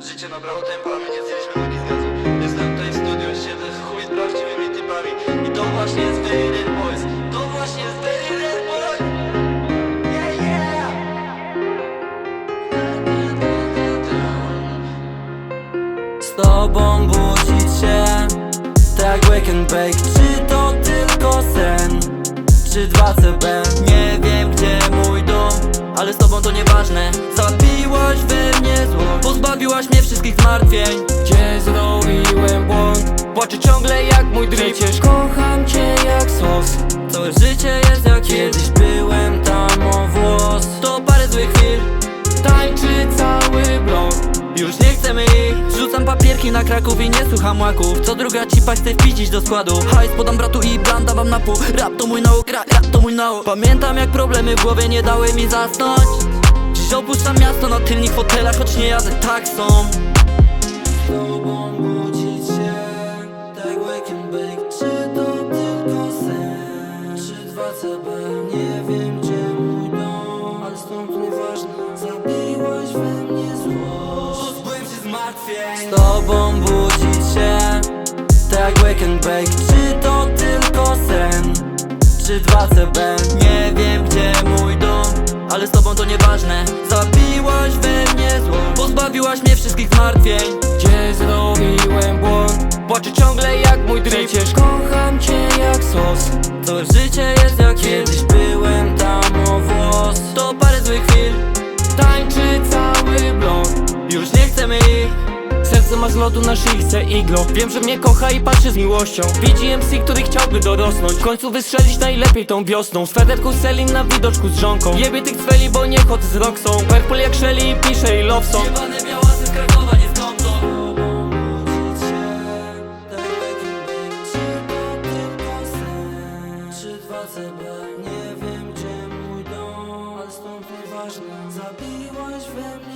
Życie nabrało tempa, my nie zjedliśmy nogi z gazu Jestem tutaj w studiu, siedzę w chuj z prawdziwymi typami. I to właśnie jest Very Boys. To właśnie jest Very Boys. Yeah, yeah. Z tobą budzić się Tak wake and bake Czy to tylko sen? Czy 2 CB? Wszystkich zmartwień. Gdzie zrobiłem błąd? Płaczę ciągle jak mój drip? Przecież kocham cię jak sos. Całe życie jest jak kiedyś byłem tam o włos. To parę złych chwil. Tańczy cały blok. Już nie chcemy ich. Rzucam papierki na Kraków i nie słucham łaków. Co druga cipa chce wpicić do składu. Hajs podam bratu i blanda mam na pół. Rap to mój nauk, rap, rap to mój nauk. Pamiętam jak problemy w głowie nie dały mi zasnąć Dziś opuszczam miasto na tylnych fotelach Choć nie jadę taksą Z tobą budzić się Tak wake bake Czy to tylko sen? Czy 2CB Nie wiem gdzie mój dom Ale stąd nieważne. Zabiłaś we mnie złość. Pozbyłem się zmartwień Z tobą budzić się Tak wake and bake Czy to tylko sen? Czy 2CB Nie Ale z tobą to nieważne. Zabiłaś we mnie zło Pozbawiłaś mnie wszystkich zmartwień. Gdzie zrobiłem błąd? Płaczę ciągle jak mój drip. Przecież kocham cię jak sos. Całe życie Zama z lodu na szyi chce iglo. Wiem, że mnie kocha i patrzy z miłością. Widzi MC, który chciałby dorosnąć. W końcu wystrzelić najlepiej tą wiosną. Z federku Selin na widoczku z żonką. Jebie tych cweli, bo nie chodzę z Roxą Purple jak Shelly i pisze i Lowson Nie wiem gdzie mój dom, ale stąd nieważne. Zabiłaś we mnie.